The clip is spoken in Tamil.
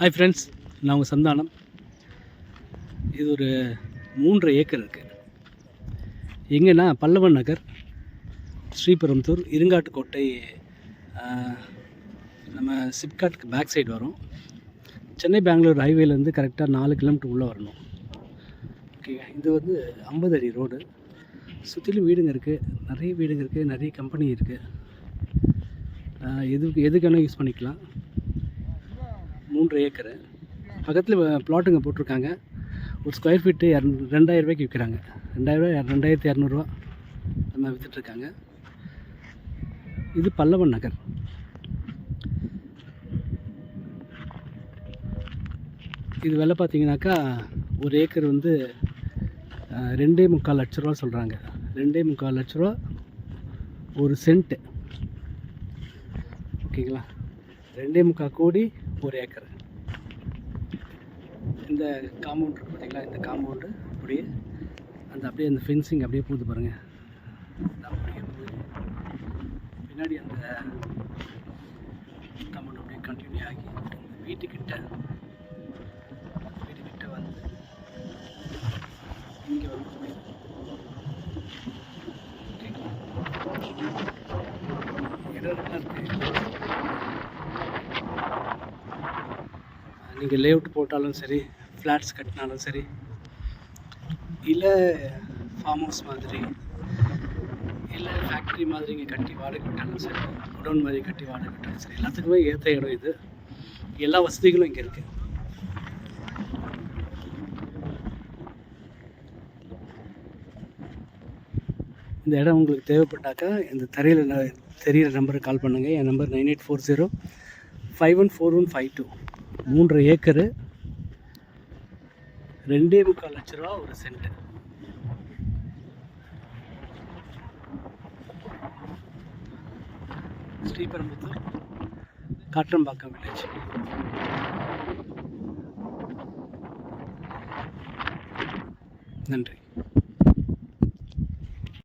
ஹாய் ஃப்ரெண்ட்ஸ் நான் உங்கள் சந்தானம். இது ஒரு மூன்று ஏக்கர் இருக்குது எங்கன்னா பல்லவன் நகர் ஸ்ரீபெரும்புத்தூர் இருங்காட்டுக்கோட்டை நம்ம சிப்காட்டுக்கு பேக் சைடு வரும். சென்னை பெங்களூர் ஹைவேலேருந்து கரெக்டாக நாலு கிலோமீட்டர் உள்ளே வரணும். ஓகே இது வந்து ஐம்பது அடி ரோடு சுற்றிலும் வீடுங்க இருக்குது நிறைய வீடுங்க இருக்குது நிறைய கம்பெனி இருக்குது எதுக்கு எதுக்கு வேணால் யூஸ் பண்ணிக்கலாம்? மூன்று ஏக்கரு. பக்கத்தில் ப்ளாட்டுங்க போட்டிருக்காங்க. ஒரு ஸ்கொயர் ஃபீட்டு இரநூ ரெண்டாயிரம் ரூபாய்க்கு விற்கிறாங்க ரெண்டாயிரரூவா ரெண்டாயிரத்தி இரநூறுவா அந்த மாதிரி விற்றுட்ருக்காங்க இது பல்லவன் நகர். இது விலை பார்த்தீங்கன்னாக்கா ஒரு ஏக்கர் வந்து ரெண்டே முக்கால் லட்ச ரூபா சொல்கிறாங்க ரெண்டே முக்கால் லட்ச ரூபா ஒரு சென்ட்டு. ஓகேங்களா? ரெண்டே முக்கால் கோடி ஒரு ஏக்கர் இந்த காம்பவுண்ட் பார்த்திங்களா பார்த்தீங்களா இந்த காம்பவுண்டு அப்படியே அந்த அப்படியே அந்த ஃபென்சிங் அப்படியே போகுது பாருங்கள் அப்படியே போகுது. பின்னாடி அந்த காம்பவுண்ட் அப்படியே கண்டினியூ ஆகி இந்த வீட்டுக்கிட்ட வீட்டுக்கிட்ட வந்து இங்கே வந்து இடம் இருக்கு. நீங்கள் லேஅவுட் போட்டாலும் சரி ஃப்ளாட்ஸ் கட்டினாலும் சரி இல்லை ஃபார்ம் ஹவுஸ் மாதிரி இல்லை ஃபேக்ட்ரி மாதிரி இங்கே கட்டி வாடகை விட்டாலும் சரி குடோன் மாதிரி கட்டி வாடகை விட்டாலும் சரி எல்லாத்துக்குமே ஏற்ற இடம் இது. எல்லா வசதிகளும் இங்கே இருக்குது இந்த இடம் உங்களுக்கு தேவைப்பட்டாக்கா இந்த தரையில் தெரியிற நம்பருக்கு கால் பண்ணுங்கள் என் number nine eight four zero five one four one five two மூன்று ஏக்கரு ரெண்டே முக்கால் லட்ச ரூபா ஒரு சென்ட். ஸ்ரீபெரும்புத்தூர் காற்றம்பாக்கம் வில்லேஜ் நன்றி.